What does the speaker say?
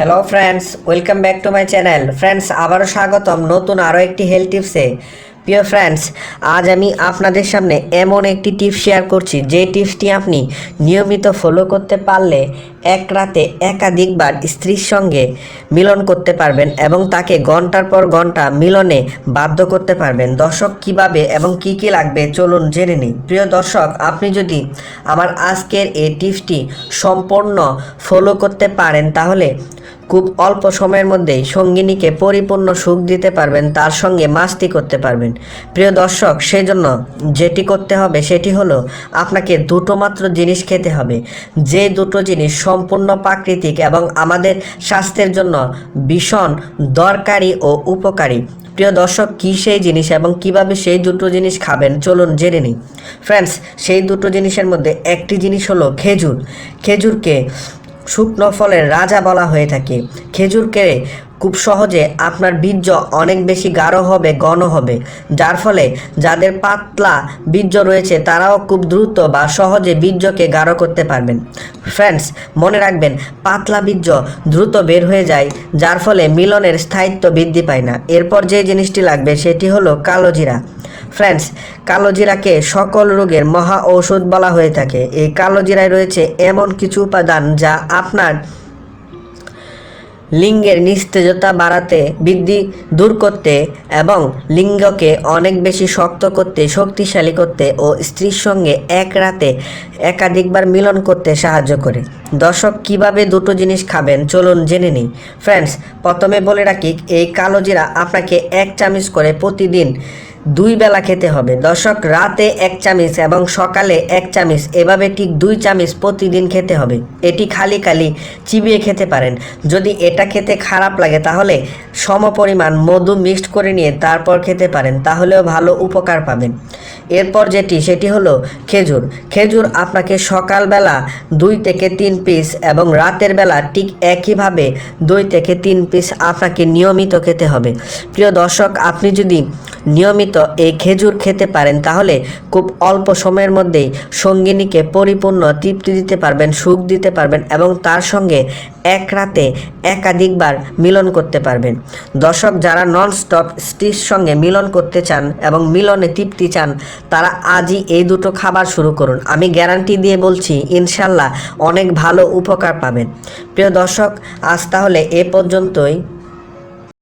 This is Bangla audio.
Hello friends welcome back to my channel friends আবারও স্বাগতম। নতুন আরও একটি হেলথ টিপসে প্রিয় ফ্রেন্ডস আজ আমি আপনাদের সামনে এমন একটি টিপস শেয়ার করছি। যে টিপসটি আপনি নিয়মিত ফলো করতে পারলে এক রাতে একাধিকবার স্ত্রীর সঙ্গে মিলন করতে পারবেন এবং তাকে ঘণ্টার পর ঘণ্টা মিলনে বাধ্য করতে পারবেন। দর্শক কীভাবে এবং কি কি লাগবে চলুন জেনে নিই। প্রিয় দর্শক, আপনি যদি আমার আজকের এই টিপসটি সম্পূর্ণ ফলো করতে পারেন, তাহলে খুব অল্প সময়ের মধ্যেই সঙ্গিনীকে পরিপূর্ণ সুখ দিতে পারবেন, তার সঙ্গে মাস্তি করতে পারবেন। প্রিয় দর্শক, সেজন্য যেটি করতে হবে সেটি হলো আপনাকে দুটো মাত্র জিনিস খেতে হবে। যে দুটো জিনিস সম্পূর্ণ প্রাকৃতিক এবং আমাদের স্বাস্থ্যের জন্য ভীষণ দরকারি ও উপকারী। প্রিয় দর্শক, কী সেই জিনিস এবং কীভাবে সেই দুটো জিনিস খাবেন চলুন জেনে নিই। ফ্রেন্ডস, সেই দুটো জিনিসের মধ্যে একটি জিনিস হলো খেজুর। খেজুরকে শুকনো ফলের রাজা বলা হয়ে থাকে। খেজুরকে খুব সহজে আপনার বীর্য অনেক বেশি গাঢ় হবে, ঘন হবে। যার ফলে যাদের পাতলা বীর্য রয়েছে, তারাও খুব দ্রুত বা সহজে বীর্যকে গাঢ় করতে পারবেন। ফ্রেন্ডস, মনে রাখবেন, পাতলা বীর্য দ্রুত বের হয়ে যায়, যার ফলে মিলনের স্থায়িত্ব বৃদ্ধি পায় না। এরপর যে জিনিসটি লাগবে, সেটি হলো কালো জিরা। ফ্রেন্ডস কালো জিরাকে সকল রোগের মহা ঔষধ বলা হয়ে থাকে। এই কালো জিরায় রয়েছে এমন কিছু উপাদান যা আপনার লিঙ্গের নিস্তেজতা বাড়াতে, বৃদ্ধি দূর করতে এবং লিঙ্গকে অনেক বেশি শক্ত করতে, শক্তিশালী করতে ও স্ত্রীর সঙ্গে এক রাতে একাধিকবার মিলন করতে সাহায্য করে। দর্শক, কীভাবে দুটো জিনিস খাবেন? চলুন জেনে নিই। ফ্রেন্ডস, প্রথমে বলে রাখি, এই কালো জিরা আপনাকে এক চামচ করে প্রতিদিন দুই বেলা খেতে হবে। দর্শক, রাতে এক চামচ এবং সকালে এক চামচ, এভাবে ঠিক দুই চামচ প্রতিদিন খেতে হবে। এটি খালি খালি চিবিয়ে খেতে পারেন। যদি এটা খেতে খারাপ লাগে, তাহলে সমপরিমাণ মধু মিক্সড করে নিয়ে তারপর খেতে পারেন, তাহলেও ভালো উপকার পাবেন। এরপর যেটি, সেটি হলো খেজুর। খেজুর আপনাকে সকালবেলা দুই থেকে তিন পিস এবং রাতের বেলা ঠিক একইভাবে দুই থেকে তিন পিস আপনাকে নিয়মিত খেতে হবে। প্রিয় দর্শক, আপনি যদি নিয়মিত এই খেজুর খেতে পারেন। তাহলে খুব অল্প সময়ের মধ্যেই সঙ্গিনীকে পরিপূর্ণ তৃপ্তি দিতে পারবেন, সুখ দিতে পারবেন এবং তার সঙ্গে এক রাতে একাধিকবার মিলন করতে পারবেন। দর্শক, যারা নন স্টপ স্ত্রীর সঙ্গে মিলন করতে চান এবং মিলনে তৃপ্তি চান, তারা আজই এই দুটো খাবার শুরু করুন। আমি গ্যারান্টি দিয়ে বলছি, ইনশাল্লাহ অনেক ভালো উপকার পাবেন। প্রিয় দর্শক, আজ তাহলে এ পর্যন্তই।